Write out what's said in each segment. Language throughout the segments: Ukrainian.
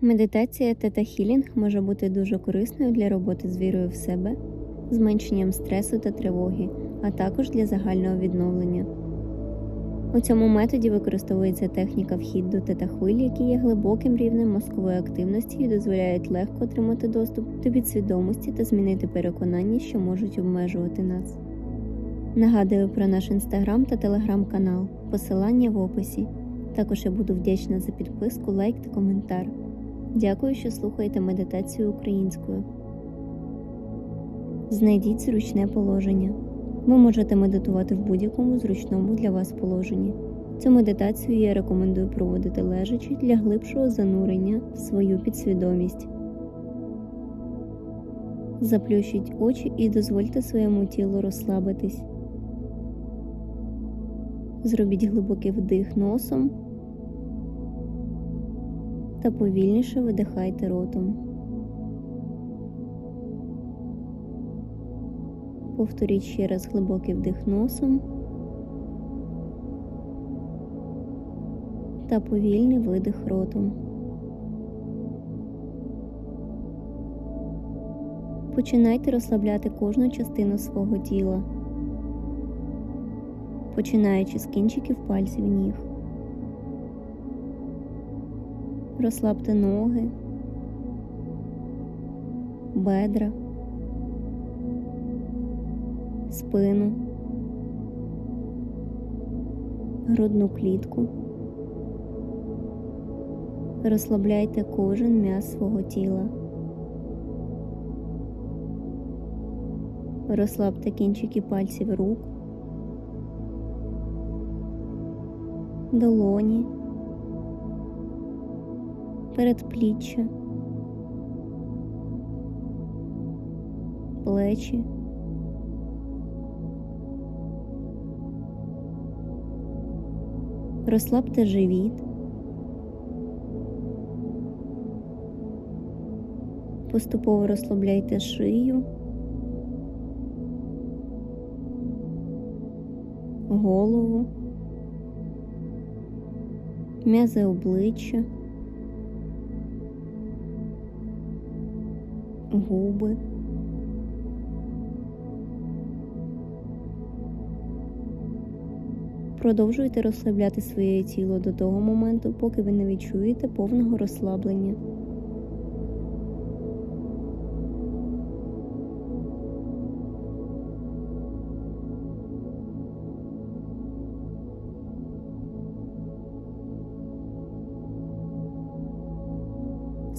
Медитація тета хілінг може бути дуже корисною для роботи з вірою в себе, зменшенням стресу та тривоги, а також для загального відновлення. У цьому методі використовується техніка вхід до тета хвиль, які є глибоким рівнем мозкової активності і дозволяють легко отримати доступ до підсвідомості та змінити переконання, що можуть обмежувати нас. Нагадую про наш інстаграм та телеграм-канал, посилання в описі. Також я буду вдячна за підписку, лайк та коментар. Дякую, що слухаєте медитацію українською. Знайдіть зручне положення. Ви можете медитувати в будь-якому зручному для вас положенні. Цю медитацію я рекомендую проводити лежачи для глибшого занурення в свою підсвідомість. Заплющіть очі і дозвольте своєму тілу розслабитись. Зробіть глибокий вдих носом та повільніше видихайте ротом. Повторіть ще раз глибокий вдих носом та повільний видих ротом. Починайте розслабляти кожну частину свого тіла, починаючи з кінчиків пальців ніг. Розслабте ноги, бедра, спину, грудну клітку. Розслабляйте кожен м'яз свого тіла. Розслабте кінчики пальців рук, долоні, передпліччя, плечі. Розслабте живіт. Поступово розслабляйте шию, голову, м'язи обличчя, губи. Продовжуйте розслабляти своє тіло до того моменту, поки ви не відчуєте повного розслаблення.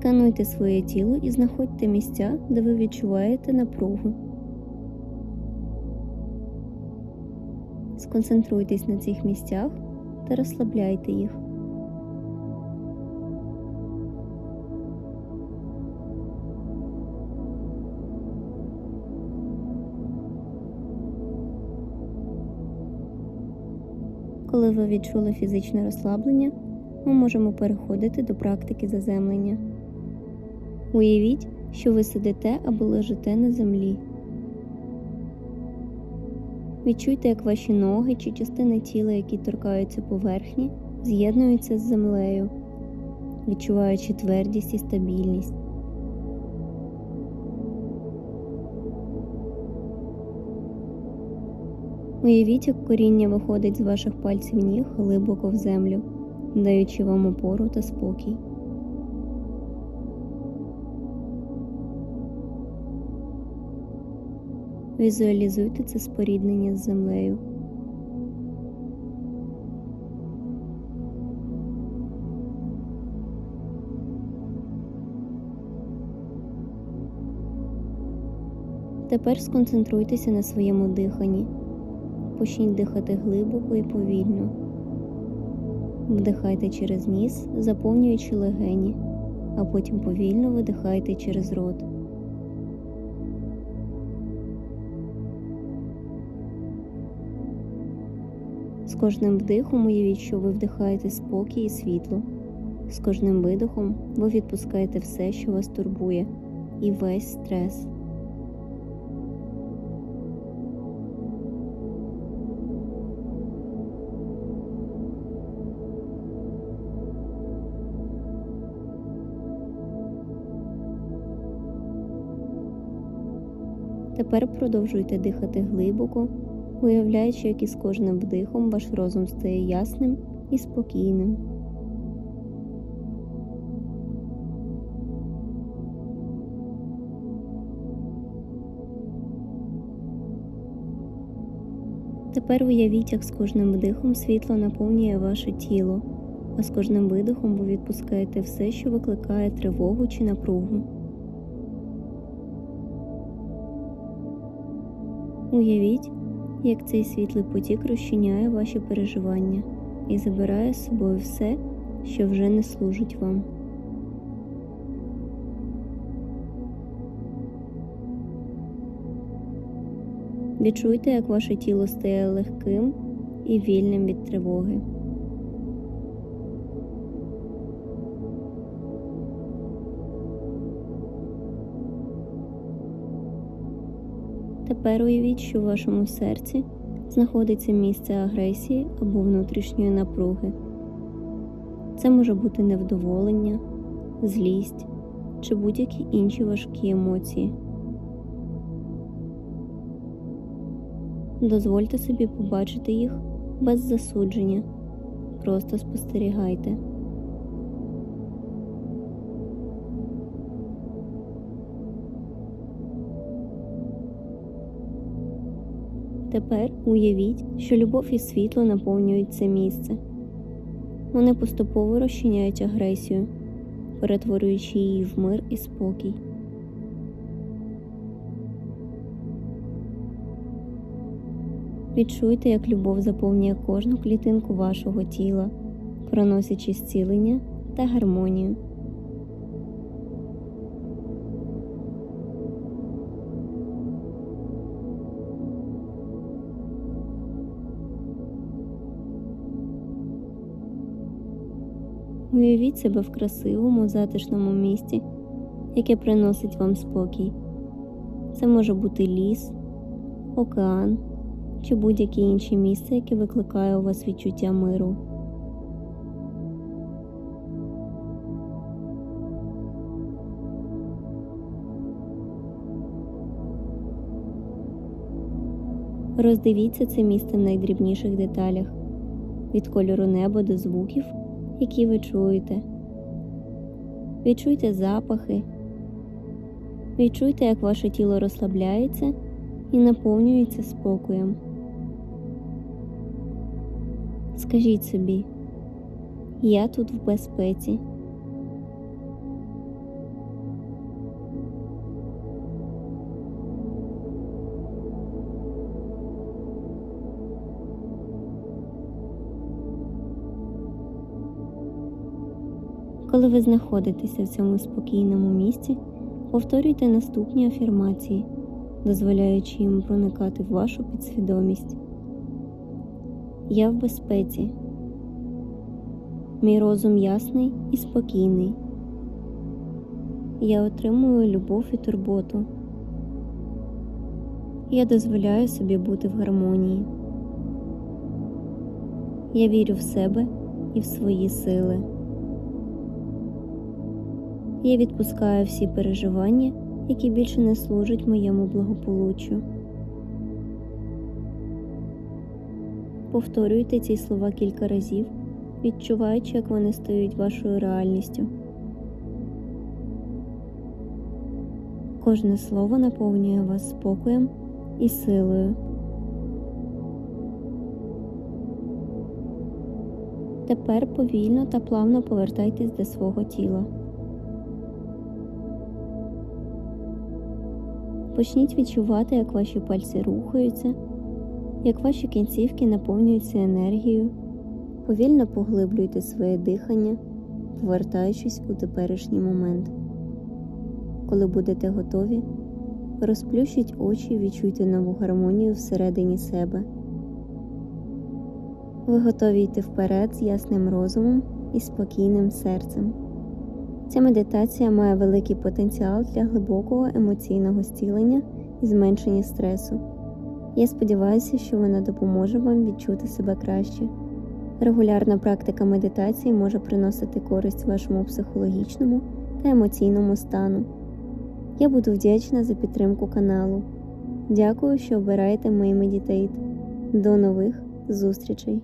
Скануйте своє тіло і знаходьте місця, де ви відчуваєте напругу. Сконцентруйтесь на цих місцях та розслабляйте їх. Коли ви відчули фізичне розслаблення, ми можемо переходити до практики заземлення. Уявіть, що ви сидите або лежите на землі. Відчуйте, як ваші ноги чи частини тіла, які торкаються поверхні, з'єднуються з землею, відчуваючи твердість і стабільність. Уявіть, як коріння виходить з ваших пальців ніг глибоко в землю, даючи вам опору та спокій. Візуалізуйте це споріднення з землею. Тепер сконцентруйтеся на своєму диханні. Почніть дихати глибоко і повільно. Вдихайте через ніс, заповнюючи легені, а потім повільно видихайте через рот. кожним вдихом уявіть, що ви вдихаєте спокій і світло. З кожним видихом ви відпускаєте все, що вас турбує, і весь стрес. Тепер продовжуйте дихати глибоко уявляючи, як із кожним вдихом ваш розум стає ясним і спокійним. Тепер уявіть, як з кожним вдихом світло наповнює ваше тіло, а з кожним видихом ви відпускаєте все, що викликає тривогу чи напругу. Уявіть, як цей світлий потік розчиняє ваші переживання і забирає з собою все, що вже не служить вам. Відчуйте, як ваше тіло стає легким і вільним від тривоги. Тепер уявіть, що в вашому серці знаходиться місце агресії або внутрішньої напруги. Це може бути невдоволення, злість чи будь-які інші важкі емоції. Дозвольте собі побачити їх без засудження. Просто спостерігайте. Тепер уявіть, що любов і світло наповнюють це місце. Вони поступово розчиняють агресію, перетворюючи її в мир і спокій. Відчуйте, як любов заповнює кожну клітинку вашого тіла, проносячи зцілення та гармонію. Уявіть себе в красивому, затишному місті, яке приносить вам спокій. Це може бути ліс, океан чи будь-яке інше місце, яке викликає у вас відчуття миру. Роздивіться це місце в найдрібніших деталях від кольору неба до звуків, які ви чуєте. Відчуйте запахи, відчуйте, як ваше тіло розслабляється і наповнюється спокоєм. Скажіть собі, я тут в безпеці. Коли ви знаходитеся в цьому спокійному місці, повторюйте наступні афірмації, дозволяючи їм проникати в вашу підсвідомість. Я в безпеці. Мій розум ясний і спокійний. Я отримую любов і турботу. Я дозволяю собі бути в гармонії. Я вірю в себе і в свої сили. Я відпускаю всі переживання, які більше не служать моєму благополуччю. Повторюйте ці слова кілька разів, відчуваючи, як вони стають вашою реальністю. Кожне слово наповнює вас спокоєм і силою. Тепер повільно та плавно повертайтесь до свого тіла. Почніть відчувати, як ваші пальці рухаються, як ваші кінцівки наповнюються енергією. Повільно поглиблюйте своє дихання, повертаючись у теперішній момент. Коли будете готові, розплющіть очі і відчуйте нову гармонію всередині себе. Ви готові йти вперед з ясним розумом і спокійним серцем. Ця медитація має великий потенціал для глибокого емоційного зцілення і зменшення стресу. Я сподіваюся, що вона допоможе вам відчути себе краще. Регулярна практика медитації може приносити користь вашому психологічному та емоційному стану. Я буду вдячна за підтримку каналу. Дякую, що обираєте мої медітейт. До нових зустрічей!